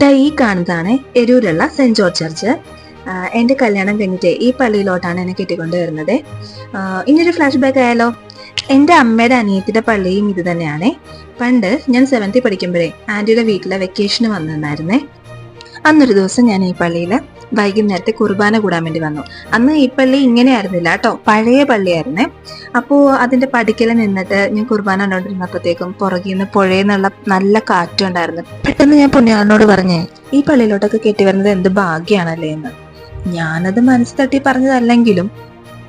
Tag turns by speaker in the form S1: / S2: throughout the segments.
S1: ദാ ഈ കാണുന്നതാണ് എരൂരുള്ള സെന്റ് ജോർജ് ചർച്ച് എന്റെ കല്യാണം കഴിഞ്ഞിട്ട് ഈ പള്ളിയിലോട്ടാണ് എന്നെ കെട്ടിക്കൊണ്ട് വരുന്നത് ഇനിയൊരു ഫ്ലാഷ് ബാക്ക് ആയാലോ? എന്റെ അമ്മയുടെ അനിയത്തിന്റെ പള്ളിയും ഇത് തന്നെയാണ്. പണ്ട് ഞാൻ സെവൻത്തിൽ പഠിക്കുമ്പോഴേ ആന്റിയുടെ വീട്ടിലെ വെക്കേഷന് വന്നിരുന്നായിരുന്നേ. അന്നൊരു ദിവസം ഞാൻ ഈ പള്ളിയിൽ വൈകുന്നേരത്തെ കുർബാന കൂടാൻ വേണ്ടി വന്നു. അന്ന് ഈ പള്ളി ഇങ്ങനെയായിരുന്നില്ല കേട്ടോ. പഴയ പള്ളിയായിരുന്നേ. അപ്പോൾ അതിന്റെ പടിക്കൽ നിന്നിട്ട് ഞാൻ കുർബാന കണ്ടോണ്ടിരുന്നപ്പോഴത്തേക്കും പുറകിൽ നിന്ന് പുഴയിൽ നിന്നുള്ള നല്ല കാറ്റും ഉണ്ടായിരുന്നു. പെട്ടെന്ന് ഞാൻ പുണ്യാളിനോട് പറഞ്ഞേ ഈ പള്ളിയിലോട്ടൊക്കെ കെട്ടി വരുന്നത് എന്ത് ഭാഗ്യമാണല്ലേ എന്ന്. ഞാനത് മനസ്സ് തട്ടി പറഞ്ഞതല്ലെങ്കിലും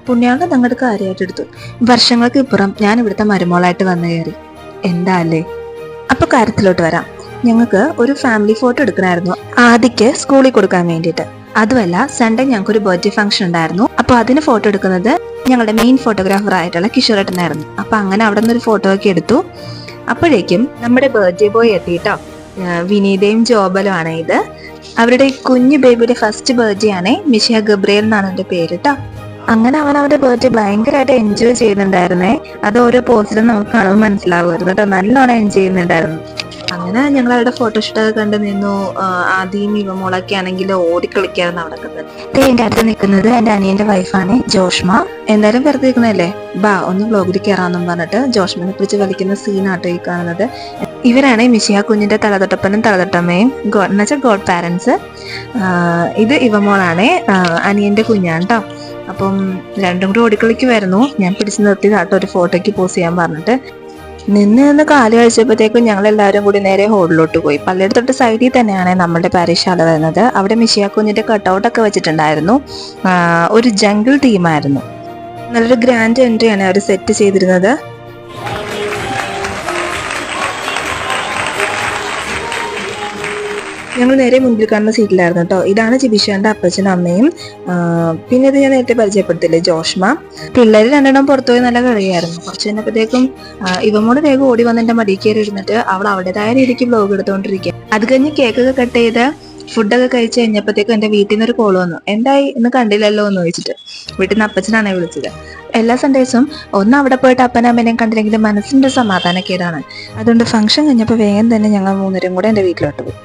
S1: പുണ്യാളിനെ തങ്ങളുടെ കാര്യമായിട്ട് എടുത്തു. വർഷങ്ങൾക്ക് ഇപ്പുറം ഞാൻ ഇവിടുത്തെ മരുമോളായിട്ട് വന്നു കയറി. എന്താ അല്ലേ? അപ്പൊ കാര്യത്തിലോട്ട് വരാം. ഞങ്ങൾക്ക് ഒരു ഫാമിലി ഫോട്ടോ എടുക്കണമായിരുന്നു. ആദിക്ക് സ്കൂളിൽ കൊടുക്കാൻ വേണ്ടിയിട്ട്. അതുമല്ല സൺഡേ ഞങ്ങൾക്ക് ഒരു ബർത്ത്ഡേ ഫംഗ്ഷൻ ഉണ്ടായിരുന്നു. അപ്പോൾ അതിന് ഫോട്ടോ എടുക്കുന്നത് ഞങ്ങളുടെ മെയിൻ ഫോട്ടോഗ്രാഫർ ആയിട്ടുള്ള കിഷോറേട്ടനായിരുന്നു അപ്പോൾ അങ്ങനെ അവിടെ നിന്ന് ഒരു ഫോട്ടോ ഒക്കെ എടുത്തു. അപ്പോഴേക്കും നമ്മുടെ ബർത്ത്ഡേ ബോയ് എത്തിയിട്ടോ. വിനീതയും ജോബലും ആണ് ഇത്. അവരുടെ കുഞ്ഞു ബേബിയുടെ ഫസ്റ്റ് ബർത്ത്ഡേ ആണ് മിഷ ഗബ്രിയൽ എന്നാണ് എന്റെ പേര് കേട്ടോ അങ്ങനെ അവൻ അവന്റെ ബർത്ത്ഡേ ഭയങ്കരമായിട്ട് എൻജോയ് ചെയ്യുന്നുണ്ടായിരുന്നേ. അത് ഓരോ പോസ്റ്റിലും നമുക്ക് കാണുമ്പോൾ മനസ്സിലാവുമായിരുന്നു കേട്ടോ. നല്ലോണം എൻജോയ് ചെയ്യുന്നുണ്ടായിരുന്നു. അങ്ങനെ ഞങ്ങൾ അവരുടെ ഫോട്ടോഷൂട്ട് ഒക്കെ കണ്ടു നിന്നു. ആദ്യം ഇവമോളൊക്കെ ആണെങ്കിൽ ഓടിക്കളിക്കായിരുന്നു അവിടെ നിൽക്കുന്നത് എന്റെ അടുത്ത് നിൽക്കുന്നത് എന്റെ അനിയന്റെ വൈഫാണ് ജോഷ്മ. എന്തായാലും വെറുതെ നിൽക്കുന്നതല്ലേ ബാ ഒന്ന് വ്ലോഗിൽ കയറാന്നും പറഞ്ഞിട്ട് ജോഷ്മനെ പിടിച്ച് വലിക്കുന്ന സീനാട്ടോ ഈ കാണുന്നത്. ഇവരാണ് മിഷിയ കുഞ്ഞിന്റെ തലതൊട്ടപ്പനും തലതൊട്ടമ്മയും. ഗോഡ് എന്ന് വെച്ചാൽ ഗോഡ് പാരന്റ്സ് ഇത് ഇവമോളാണ് അനിയന്റെ കുഞ്ഞാണ് കേട്ടോ അപ്പം രണ്ടും കൂടി ഓടിക്കളിക്കുമായിരുന്നു ഞാൻ പിടിച്ചു നിർത്തി കേട്ടോ ഒരു ഫോട്ടോയ്ക്ക് പോസ് ചെയ്യാൻ പറഞ്ഞിട്ട്. നിന്ന് നിന്ന് കാൽ കഴിച്ചപ്പോഴത്തേക്കും ഞങ്ങൾ എല്ലാവരും കൂടി നേരെ ഹോളിലോട്ട് പോയി. പലയിടത്തോട്ട് സൈഡിൽ തന്നെയാണ് നമ്മുടെ പാരിശാല വരുന്നത്. അവിടെ മിഷിയ കുഞ്ഞിന്റെ കട്ടൗട്ടൊക്കെ വെച്ചിട്ടുണ്ടായിരുന്നു. ഒരു ജംഗിൾ തീമായിരുന്നു നല്ലൊരു ഗ്രാൻഡ് എൻട്രിയാണ് അവർ സെറ്റ് ചെയ്തിരുന്നത്. ഞങ്ങൾ നേരെ മുൻപിൽ കാണുന്ന സീറ്റിലായിരുന്നു കേട്ടോ ഇതാണ് ജിബിഷാന്റെ അപ്പച്ചനും അമ്മയും. പിന്നെ ഇത് ഞാൻ നേരത്തെ പരിചയപ്പെടുത്തില്ലേ ജോഷ്മ. പിള്ളേർ രണ്ടെണ്ണം പുറത്തുപോയി നല്ല കളിയായിരുന്നു. കുറച്ച് കഴിഞ്ഞപ്പോഴത്തേക്കും ഇവമോട് വേഗം ഓടി വന്ന് എന്റെ മടിയിൽ കയറി ഇരുന്നിട്ട് അവൾ അവളുടേതായ രീതിക്ക് ബ്ലോഗ് എടുത്തുകൊണ്ടിരിക്കുക അത് കഴിഞ്ഞ് കേക്കൊക്കെ കട്ട് ചെയ്ത് ഫുഡൊക്കെ കഴിച്ച് കഴിഞ്ഞപ്പോഴത്തേക്കും എന്റെ വീട്ടിൽ നിന്ന് ഒരു കോൾ വന്നു. എന്തായി? ഇന്ന് കണ്ടില്ലല്ലോ എന്ന് ചോദിച്ചിട്ട്. വീട്ടിൽ നിന്ന് അപ്പച്ചനാണ് വിളിച്ചത്. എല്ലാ സൺഡേസും ഒന്ന് അവിടെ പോയിട്ട് അപ്പനും അമ്മേനെയും കണ്ടില്ലെങ്കിൽ മനസ്സിന്റെ സമാധാനക്കേടാണ് അതുകൊണ്ട് ഫംഗ്ഷൻ കഴിഞ്ഞപ്പോൾ വേഗം തന്നെ ഞങ്ങൾ മൂന്നരും കൂടെ എന്റെ വീട്ടിലോട്ട് പോയി.